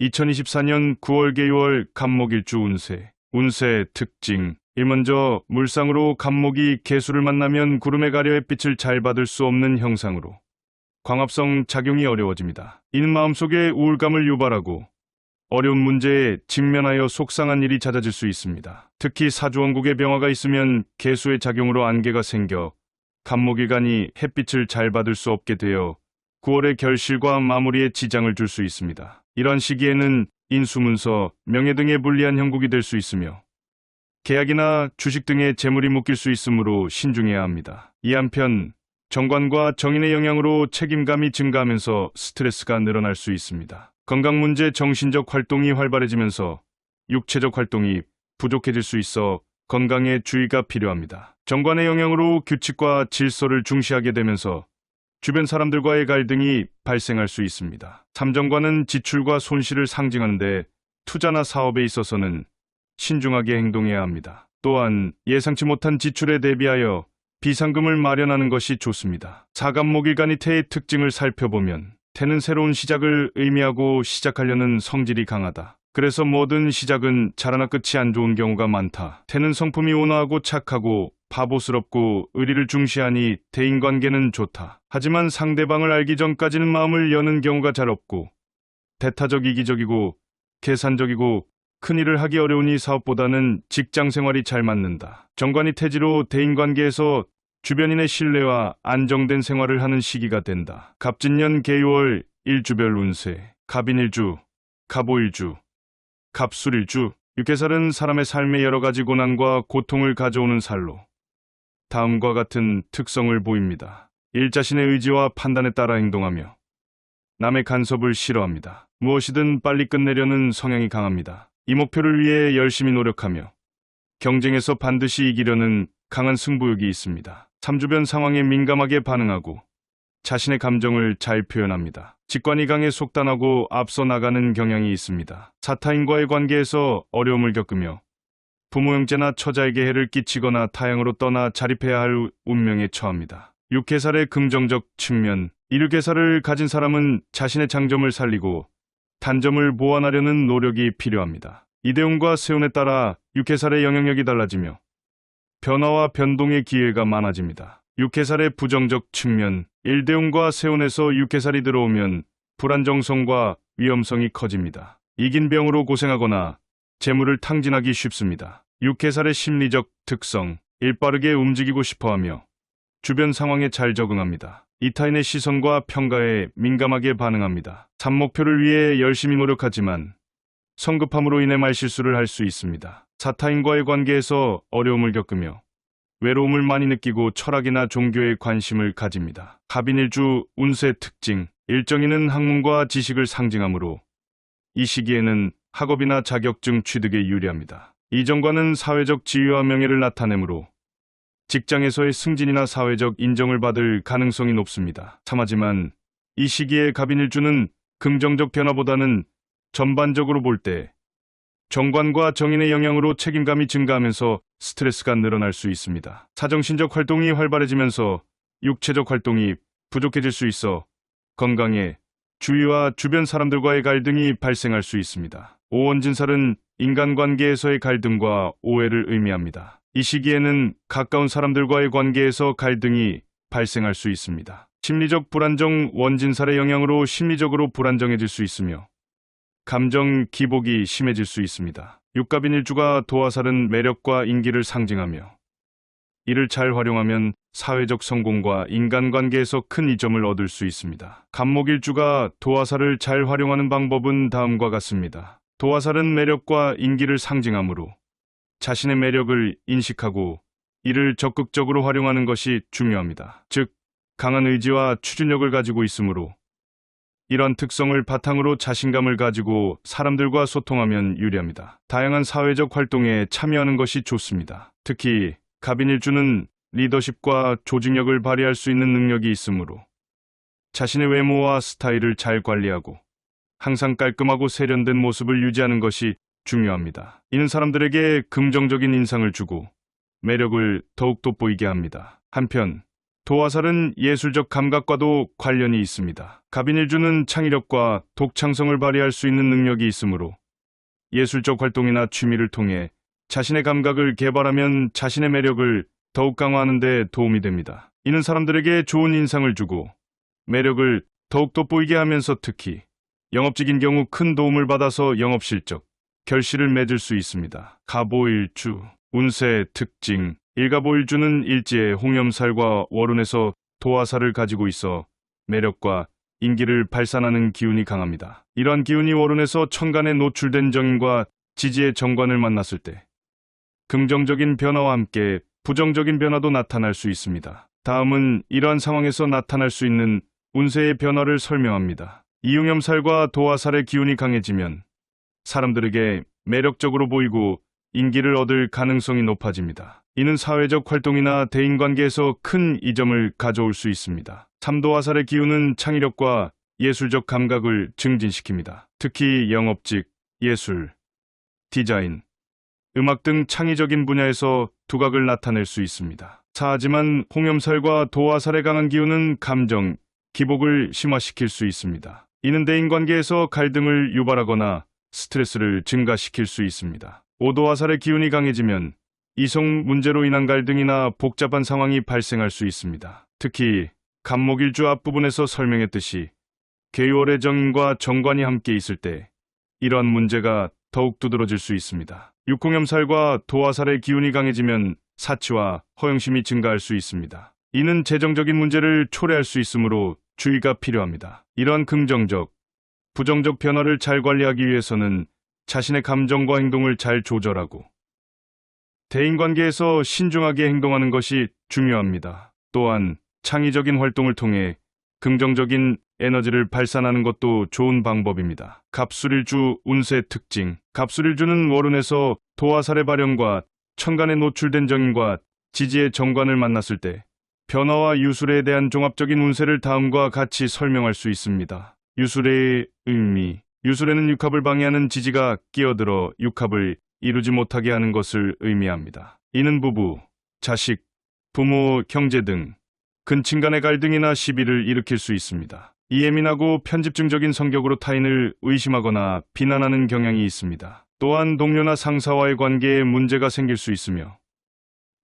2024년 9월 개월 간목일주 운세. 운세 특징. 1먼저 물상으로 간목이 개수를 만나면 구름에 가려 햇빛을 잘 받을 수 없는 형상으로 광합성 작용이 어려워집니다. 이는 마음속에 우울감을 유발하고 어려운 문제에 직면하여 속상한 일이 잦아질 수 있습니다. 특히 사주원국에 병화가 있으면 개수의 작용으로 안개가 생겨 간목일간이 햇빛을 잘 받을 수 없게 되어 9월의 결실과 마무리에 지장을 줄 수 있습니다. 이런 시기에는 인수문서, 명예 등의 불리한 형국이 될 수 있으며 계약이나 주식 등의 재물이 묶일 수 있으므로 신중해야 합니다. 이 한편 정관과 정인의 영향으로 책임감이 증가하면서 스트레스가 늘어날 수 있습니다. 건강 문제 정신적 활동이 활발해지면서 육체적 활동이 부족해질 수 있어 건강에 주의가 필요합니다. 정관의 영향으로 규칙과 질서를 중시하게 되면서 주변 사람들과의 갈등이 발생할 수 있습니다. 삼정관은 지출과 손실을 상징하는데 투자나 사업에 있어서는 신중하게 행동해야 합니다. 또한 예상치 못한 지출에 대비하여 비상금을 마련하는 것이 좋습니다. 사간목일간이 태의 특징을 살펴보면 태는 새로운 시작을 의미하고 시작하려는 성질이 강하다. 그래서 모든 시작은 잘하나 끝이 안 좋은 경우가 많다. 태는 성품이 온화하고 착하고 바보스럽고 의리를 중시하니 대인관계는 좋다. 하지만 상대방을 알기 전까지는 마음을 여는 경우가 잘 없고 대타적 이기적이고 계산적이고 큰일을 하기 어려우니 사업보다는 직장 생활이 잘 맞는다. 정관이 태지로 대인관계에서 주변인의 신뢰와 안정된 생활을 하는 시기가 된다. 갑진년 개유월 일주별 운세 갑인일주, 갑오일주, 갑술일주 육개살은 사람의 삶에 여러 가지 고난과 고통을 가져오는 살로 다음과 같은 특성을 보입니다. 일 자신의 의지와 판단에 따라 행동하며 남의 간섭을 싫어합니다. 무엇이든 빨리 끝내려는 성향이 강합니다. 이 목표를 위해 열심히 노력하며 경쟁에서 반드시 이기려는 강한 승부욕이 있습니다. 삼주변 상황에 민감하게 반응하고 자신의 감정을 잘 표현합니다. 직관이 강해 속단하고 앞서 나가는 경향이 있습니다. 사타인과의 관계에서 어려움을 겪으며 부모 형제나 처자에게 해를 끼치거나 타향으로 떠나 자립해야 할 운명에 처합니다. 육해살의 긍정적 측면 이륙해살을 가진 사람은 자신의 장점을 살리고 단점을 보완하려는 노력이 필요합니다. 이대운과 세운에 따라 육해살의 영향력이 달라지며 변화와 변동의 기회가 많아집니다. 육해살의 부정적 측면 일대운과 세운에서 육해살이 들어오면 불안정성과 위험성이 커집니다. 이긴 병으로 고생하거나 재물을 탕진하기 쉽습니다. 육해살의 심리적 특성 일빠르게 움직이고 싶어하며 주변 상황에 잘 적응합니다. 이타인의 시선과 평가에 민감하게 반응합니다. 삼목표를 위해 열심히 노력하지만 성급함으로 인해 말실수를 할 수 있습니다. 사타인과의 관계에서 어려움을 겪으며 외로움을 많이 느끼고 철학이나 종교에 관심을 가집니다. 갑인일주 운세 특징 일정이는 학문과 지식을 상징하므로 이 시기에는 학업이나 자격증 취득에 유리합니다. 이정관은 사회적 지위와 명예를 나타내므로 직장에서의 승진이나 사회적 인정을 받을 가능성이 높습니다. 참하지만 이 시기에 갑인일주는 긍정적 변화보다는 전반적으로 볼 때 정관과 정인의 영향으로 책임감이 증가하면서 스트레스가 늘어날 수 있습니다. 사정신적 활동이 활발해지면서 육체적 활동이 부족해질 수 있어 건강에 주위와 주변 사람들과의 갈등이 발생할 수 있습니다. 오원진살은 인간관계에서의 갈등과 오해를 의미합니다. 이 시기에는 가까운 사람들과의 관계에서 갈등이 발생할 수 있습니다. 심리적 불안정 원진살의 영향으로 심리적으로 불안정해질 수 있으며 감정 기복이 심해질 수 있습니다. 육갑인 일주가 도화살은 매력과 인기를 상징하며 이를 잘 활용하면 사회적 성공과 인간관계에서 큰 이점을 얻을 수 있습니다. 간목일주가 도화살을 잘 활용하는 방법은 다음과 같습니다. 도화살은 매력과 인기를 상징하므로 자신의 매력을 인식하고 이를 적극적으로 활용하는 것이 중요합니다. 즉, 강한 의지와 추진력을 가지고 있으므로 이런 특성을 바탕으로 자신감을 가지고 사람들과 소통하면 유리합니다. 다양한 사회적 활동에 참여하는 것이 좋습니다. 특히 갑인일주는 리더십과 조직력을 발휘할 수 있는 능력이 있으므로 자신의 외모와 스타일을 잘 관리하고 항상 깔끔하고 세련된 모습을 유지하는 것이 중요합니다. 이는 사람들에게 긍정적인 인상을 주고 매력을 더욱 돋보이게 합니다. 한편 도화살은 예술적 감각과도 관련이 있습니다. 갑인일주는 창의력과 독창성을 발휘할 수 있는 능력이 있으므로 예술적 활동이나 취미를 통해 자신의 감각을 개발하면 자신의 매력을 더욱 강화하는 데 도움이 됩니다. 이는 사람들에게 좋은 인상을 주고 매력을 더욱 돋보이게 하면서 특히 영업직인 경우 큰 도움을 받아서 영업 실적, 결실을 맺을 수 있습니다. 가보일주, 운세의 특징, 일가보일주는 일지의 홍염살과 월운에서 도화살을 가지고 있어 매력과 인기를 발산하는 기운이 강합니다. 이러한 기운이 월운에서 천간에 노출된 정인과 지지의 정관을 만났을 때 긍정적인 변화와 함께 부정적인 변화도 나타날 수 있습니다. 다음은 이러한 상황에서 나타날 수 있는 운세의 변화를 설명합니다. 이용염살과 도화살의 기운이 강해지면 사람들에게 매력적으로 보이고 인기를 얻을 가능성이 높아집니다. 이는 사회적 활동이나 대인관계에서 큰 이점을 가져올 수 있습니다. 삼도화살의 기운은 창의력과 예술적 감각을 증진시킵니다. 특히 영업직, 예술, 디자인, 음악 등 창의적인 분야에서 두각을 나타낼 수 있습니다. 하지만 홍염살과 도화살의 강한 기운은 감정, 기복을 심화시킬 수 있습니다. 이는 대인관계에서 갈등을 유발하거나 스트레스를 증가시킬 수 있습니다. 오도화살의 기운이 강해지면 이성 문제로 인한 갈등이나 복잡한 상황이 발생할 수 있습니다. 특히 간목일주 앞부분에서 설명했듯이 개월의 정인과 정관이 함께 있을 때 이러한 문제가 더욱 두드러질 수 있습니다. 육공염살과 도화살의 기운이 강해지면 사치와 허영심이 증가할 수 있습니다. 이는 재정적인 문제를 초래할 수 있으므로 주의가 필요합니다. 이러한 긍정적, 부정적 변화를 잘 관리하기 위해서는 자신의 감정과 행동을 잘 조절하고 대인관계에서 신중하게 행동하는 것이 중요합니다. 또한 창의적인 활동을 통해 긍정적인 에너지를 발산하는 것도 좋은 방법입니다. 갑술일주 운세 특징 갑술일주는 월운에서 도화살의 발현과 천간에 노출된 정인과 지지의 정관을 만났을 때 변화와 유술에 대한 종합적인 운세를 다음과 같이 설명할 수 있습니다. 유술의 의미 유술에는 육합을 방해하는 지지가 끼어들어 육합을 이루지 못하게 하는 것을 의미합니다. 이는 부부, 자식, 부모, 형제 등 근친 간의 갈등이나 시비를 일으킬 수 있습니다. 이 예민하고 편집증적인 성격으로 타인을 의심하거나 비난하는 경향이 있습니다. 또한 동료나 상사와의 관계에 문제가 생길 수 있으며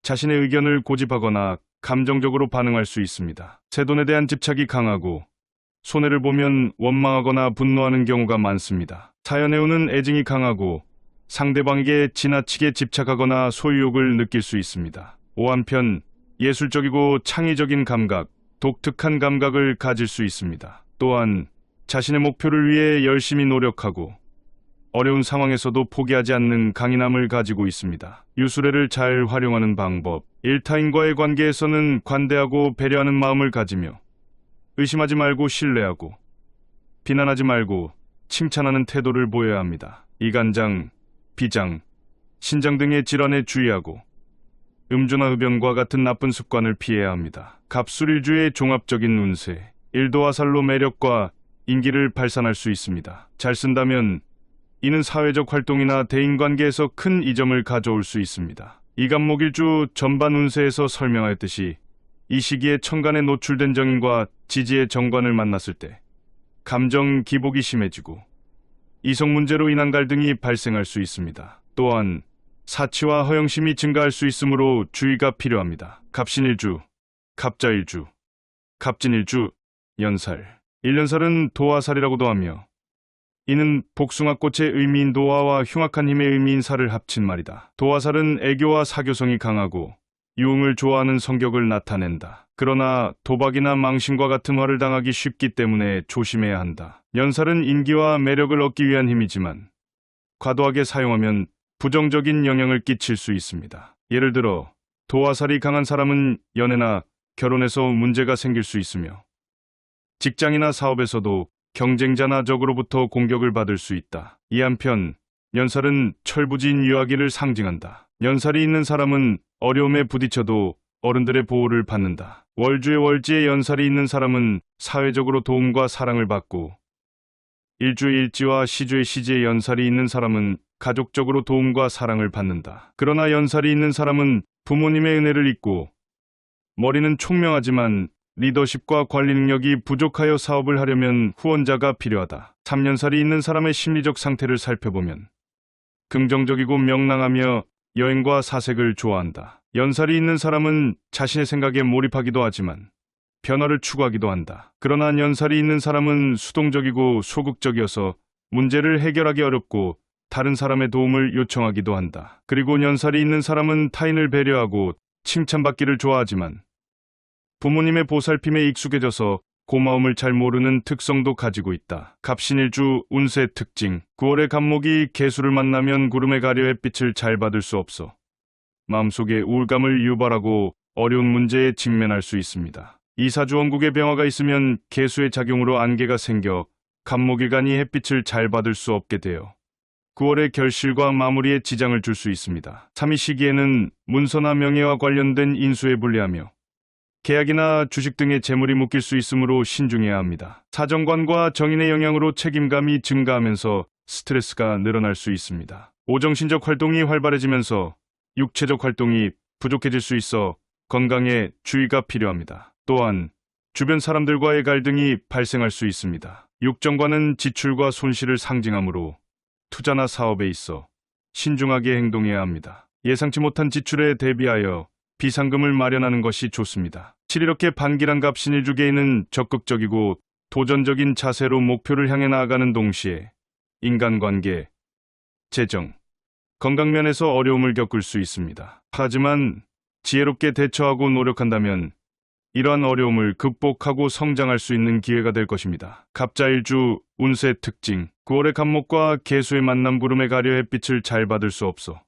자신의 의견을 고집하거나 감정적으로 반응할 수 있습니다. 세돈에 대한 집착이 강하고 손해를 보면 원망하거나 분노하는 경우가 많습니다. 사연해오는 애증이 강하고 상대방에게 지나치게 집착하거나 소유욕을 느낄 수 있습니다. 오한편 예술적이고 창의적인 감각, 독특한 감각을 가질 수 있습니다. 또한 자신의 목표를 위해 열심히 노력하고 어려운 상황에서도 포기하지 않는 강인함을 가지고 있습니다. 유수래를 잘 활용하는 방법, 일타인과의 관계에서는 관대하고 배려하는 마음을 가지며 의심하지 말고 신뢰하고 비난하지 말고 칭찬하는 태도를 보여야 합니다. 이간장, 비장, 신장 등의 질환에 주의하고 음주나 흡연과 같은 나쁜 습관을 피해야 합니다. 갑술일주의 종합적인 운세, 일도화살로 매력과 인기를 발산할 수 있습니다. 잘 쓴다면 이는 사회적 활동이나 대인관계에서 큰 이점을 가져올 수 있습니다. 이간목일주 전반 운세에서 설명하였듯이 이 시기에 천간에 노출된 정인과 지지의 정관을 만났을 때 감정 기복이 심해지고 이성 문제로 인한 갈등이 발생할 수 있습니다. 또한 사치와 허영심이 증가할 수 있으므로 주의가 필요합니다. 갑신일주, 갑자일주, 갑진일주, 연살. 일년살은 도화살이라고도 하며 이는 복숭아꽃의 의미인 도화와 흉악한 힘의 의미인 살을 합친 말이다. 도화살은 애교와 사교성이 강하고 유흥을 좋아하는 성격을 나타낸다. 그러나 도박이나 망신과 같은 화를 당하기 쉽기 때문에 조심해야 한다. 연살은 인기와 매력을 얻기 위한 힘이지만 과도하게 사용하면 부정적인 영향을 끼칠 수 있습니다. 예를 들어 도화살이 강한 사람은 연애나 결혼에서 문제가 생길 수 있으며 직장이나 사업에서도 경쟁자나 적으로부터 공격을 받을 수 있다. 이 한편 연살은 철부진 유아기를 상징한다. 연살이 있는 사람은 어려움에 부딪혀도 어른들의 보호를 받는다. 월주의 월지에 연살이 있는 사람은 사회적으로 도움과 사랑을 받고 일주의 일지와 시주의 시지에 연살이 있는 사람은 가족적으로 도움과 사랑을 받는다. 그러나 연살이 있는 사람은 부모님의 은혜를 잊고 머리는 총명하지만 리더십과 관리 능력이 부족하여 사업을 하려면 후원자가 필요하다. 3년살이 있는 사람의 심리적 상태를 살펴보면 긍정적이고 명랑하며 여행과 사색을 좋아한다. 연살이 있는 사람은 자신의 생각에 몰입하기도 하지만 변화를 추구하기도 한다. 그러나 연살이 있는 사람은 수동적이고 소극적이어서 문제를 해결하기 어렵고 다른 사람의 도움을 요청하기도 한다. 그리고 연살이 있는 사람은 타인을 배려하고 칭찬받기를 좋아하지만 부모님의 보살핌에 익숙해져서 고마움을 잘 모르는 특성도 가지고 있다. 갑신일주 운세 특징 9월의 갑목이 개수를 만나면 구름에 가려 햇빛을 잘 받을 수 없어 마음속에 우울감을 유발하고 어려운 문제에 직면할 수 있습니다. 이사주 원국에 병화가 있으면 개수의 작용으로 안개가 생겨 갑목일간이 햇빛을 잘 받을 수 없게 되어 9월의 결실과 마무리에 지장을 줄 수 있습니다. 3위 시기에는 문서나 명예와 관련된 인수에 불리하며 계약이나 주식 등의 재물이 묶일 수 있으므로 신중해야 합니다. 사정관과 정인의 영향으로 책임감이 증가하면서 스트레스가 늘어날 수 있습니다. 오정신적 활동이 활발해지면서 육체적 활동이 부족해질 수 있어 건강에 주의가 필요합니다. 또한 주변 사람들과의 갈등이 발생할 수 있습니다. 육정관은 지출과 손실을 상징하므로 투자나 사업에 있어 신중하게 행동해야 합니다. 예상치 못한 지출에 대비하여 비상금을 마련하는 것이 좋습니다. 7. 이렇게 반기란 갑신일주계에는 적극적이고 도전적인 자세로 목표를 향해 나아가는 동시에 인간관계, 재정, 건강면에서 어려움을 겪을 수 있습니다. 하지만 지혜롭게 대처하고 노력한다면 이러한 어려움을 극복하고 성장할 수 있는 기회가 될 것입니다. 갑자일주 운세 특징 9월의 갑목과 개수의 만남 구름에 가려 햇빛을 잘 받을 수 없어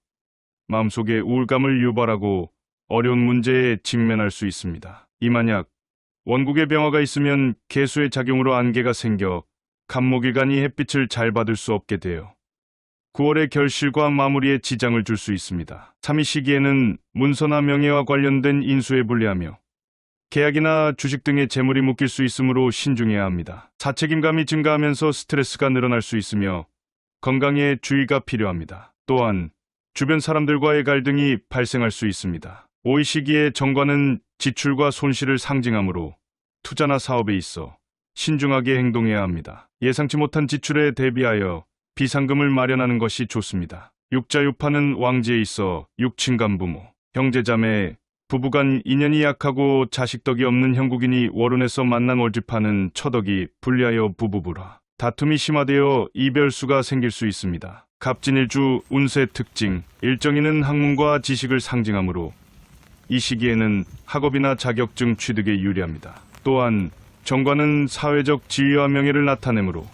마음속에 우울감을 유발하고 어려운 문제에 직면할 수 있습니다. 이 만약 원국의 병화가 있으면 개수의 작용으로 안개가 생겨 갑목일간이 햇빛을 잘 받을 수 없게 되어 9월의 결실과 마무리에 지장을 줄 수 있습니다. 3위 시기에는 문서나 명예와 관련된 인수에 불리하며 계약이나 주식 등의 재물이 묶일 수 있으므로 신중해야 합니다. 사책임감이 증가하면서 스트레스가 늘어날 수 있으며 건강에 주의가 필요합니다. 또한 주변 사람들과의 갈등이 발생할 수 있습니다. 오이 시기에 정관은 지출과 손실을 상징하므로 투자나 사업에 있어 신중하게 행동해야 합니다. 예상치 못한 지출에 대비하여 비상금을 마련하는 것이 좋습니다. 육자유파는 왕지에 있어 육친간 부모, 형제자매, 부부간 인연이 약하고 자식덕이 없는 형국인이 월운에서 만난 월집하는 처덕이 불리하여 부부부라. 다툼이 심화되어 이별수가 생길 수 있습니다. 갑진일주 운세 특징 일정이는 학문과 지식을 상징하므로 이 시기에는 학업이나 자격증 취득에 유리합니다. 또한 정관은 사회적 지위와 명예를 나타내므로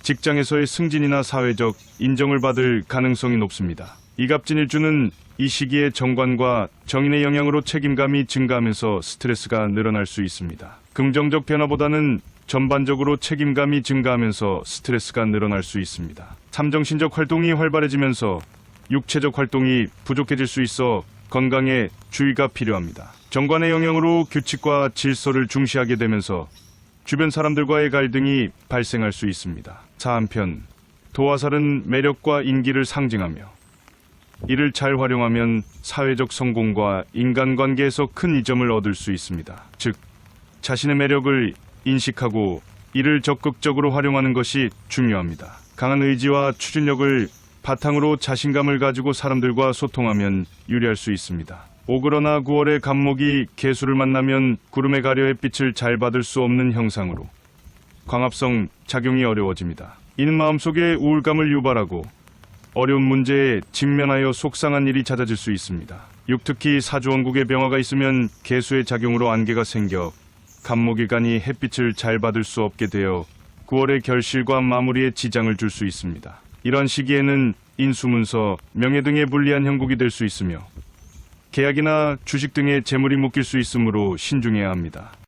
직장에서의 승진이나 사회적 인정을 받을 가능성이 높습니다. 이갑진일주는 이 시기에 정관과 정인의 영향으로 책임감이 증가하면서 스트레스가 늘어날 수 있습니다. 긍정적 변화보다는 전반적으로 책임감이 증가하면서 스트레스가 늘어날 수 있습니다. 삼정신적 활동이 활발해지면서 육체적 활동이 부족해질 수 있어 건강에 주의가 필요합니다. 정관의 영향으로 규칙과 질서를 중시하게 되면서 주변 사람들과의 갈등이 발생할 수 있습니다. 자 한편 도화살은 매력과 인기를 상징하며 이를 잘 활용하면 사회적 성공과 인간관계에서 큰 이점을 얻을 수 있습니다. 즉, 자신의 매력을 인식하고 이를 적극적으로 활용하는 것이 중요합니다. 강한 의지와 추진력을 바탕으로 자신감을 가지고 사람들과 소통하면 유리할 수 있습니다. 오그러나 9월의 감목이 개수를 만나면 구름에 가려 햇빛을 잘 받을 수 없는 형상으로 광합성 작용이 어려워집니다. 이는 마음속에 우울감을 유발하고 어려운 문제에 직면하여 속상한 일이 잦아질 수 있습니다. 육특히 사주원국에 병화가 있으면 개수의 작용으로 안개가 생겨 간목일간이 햇빛을 잘 받을 수 없게 되어 9월의 결실과 마무리에 지장을 줄 수 있습니다. 이런 시기에는 인수문서, 명예 등에 불리한 형국이 될 수 있으며 계약이나 주식 등의 재물이 묶일 수 있으므로 신중해야 합니다.